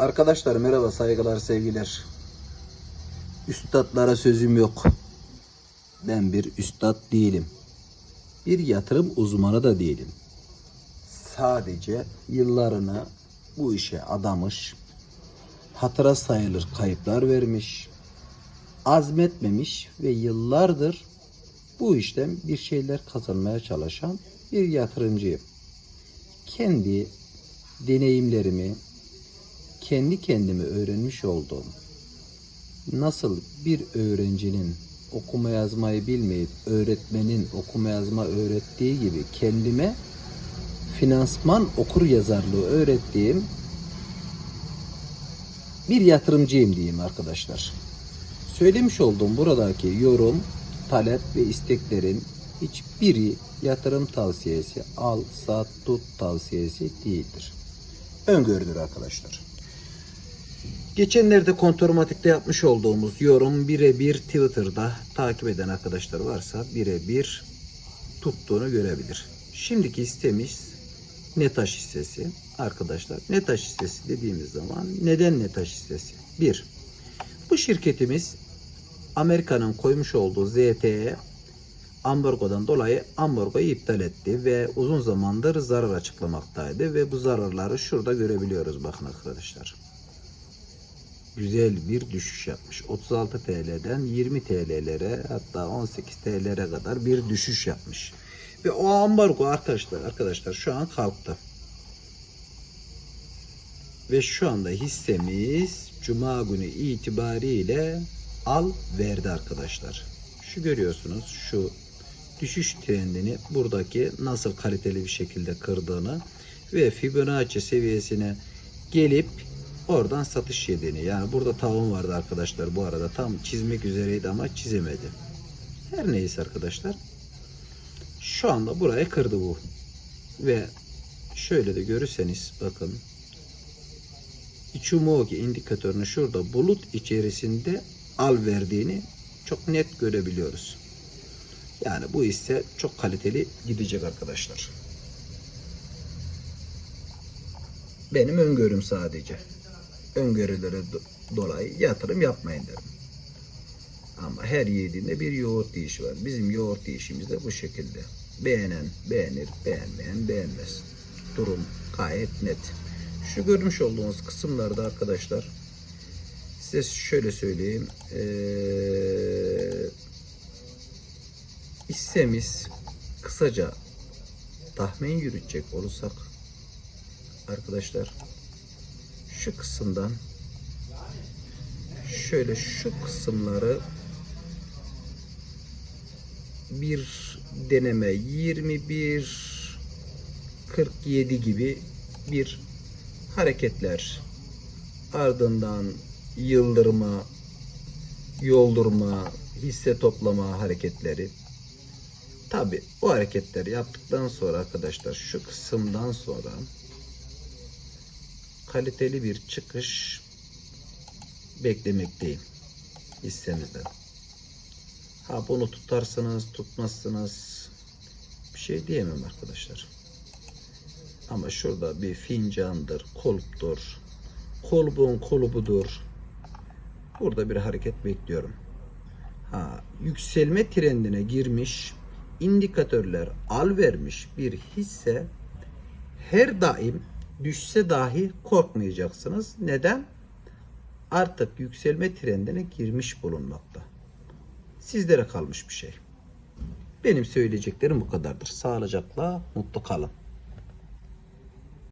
Arkadaşlar merhaba saygılar sevgiler. Üstadlara sözüm yok. Ben bir üstad değilim. Bir yatırım uzmanı da değilim. Sadece yıllarını bu işe adamış, hatıra sayılır kayıplar vermiş, azmetmemiş ve yıllardır bu işten bir şeyler kazanmaya çalışan bir yatırımcıyım. Kendi deneyimlerimi, kendi kendime öğrenmiş olduğum nasıl bir öğrencinin okuma yazmayı bilmeyip öğretmenin okuma yazma öğrettiği gibi kendime finansman okur yazarlığı öğrettiğim bir yatırımcıyım diyeyim arkadaşlar. Söylemiş olduğum buradaki yorum, talep ve isteklerin hiçbiri yatırım tavsiyesi, al, sat, tut tavsiyesi değildir. Öngörüdür arkadaşlar. Geçenlerde kontormatikte yapmış olduğumuz yorum birebir Twitter'da takip eden arkadaşlar varsa birebir tuttuğunu görebilir. Şimdiki hissemiz Netaş hissesi arkadaşlar. Netaş hissesi dediğimiz zaman neden Netaş hissesi? Bir, bu şirketimiz Amerika'nın koymuş olduğu ZTE ambargodan dolayı ambargoyu iptal etti ve uzun zamandır zarar açıklamaktaydı ve bu zararları şurada görebiliyoruz bakın arkadaşlar. Güzel bir düşüş yapmış. 36 TL'den 20 TL'lere hatta 18 TL'lere kadar bir düşüş yapmış. Ve o ambargo arkadaşlar arkadaşlar şu an kalktı. Ve şu anda hissemiz Cuma günü itibariyle al verdi arkadaşlar. Şu görüyorsunuz şu düşüş trendini buradaki nasıl kaliteli bir şekilde kırdığını ve Fibonacci seviyesine gelip oradan satış yediğini. Yani burada tavan vardı arkadaşlar bu arada tam çizmek üzereydi ama çizemedi. Her neyse arkadaşlar. Şu anda burayı kırdı bu. Ve şöyle de görürseniz bakın Ichimoku indikatörünü şurada bulut içerisinde al verdiğini çok net görebiliyoruz. Yani bu ise çok kaliteli gidecek arkadaşlar. Benim öngörüm sadece. Öngörülere do- dolayı yatırım yapmayın derim. Ama her yediğinde bir yoğurt yiyişi var. Bizim yoğurt yiyişimiz de bu şekilde. Beğenen beğenir, beğenmeyen beğenmez. Durum gayet net. Şu görmüş olduğunuz kısımlarda arkadaşlar size şöyle söyleyeyim. Ee, hissemiz kısaca tahmin yürütecek olursak arkadaşlar şu kısımdan şöyle şu kısımları bir deneme 21 47 gibi bir hareketler. Ardından yıldırma yoldurma hisse toplama hareketleri. Tabi bu hareketleri yaptıktan sonra arkadaşlar şu kısımdan sonra kaliteli bir çıkış beklemekteyim hissemizden. Ha bunu tutarsınız, tutmazsınız bir şey diyemem arkadaşlar. Ama şurada bir fincandır, kulptur, kulbun kulbudur. Burada bir hareket bekliyorum. Ha, yükselme trendine girmiş, indikatörler al vermiş bir hisse her daim düşse dahi korkmayacaksınız. Neden? Artık yükselme trendine girmiş bulunmakta. Sizlere kalmış bir şey. Benim söyleyeceklerim bu kadardır. Sağlıcakla mutlu kalın.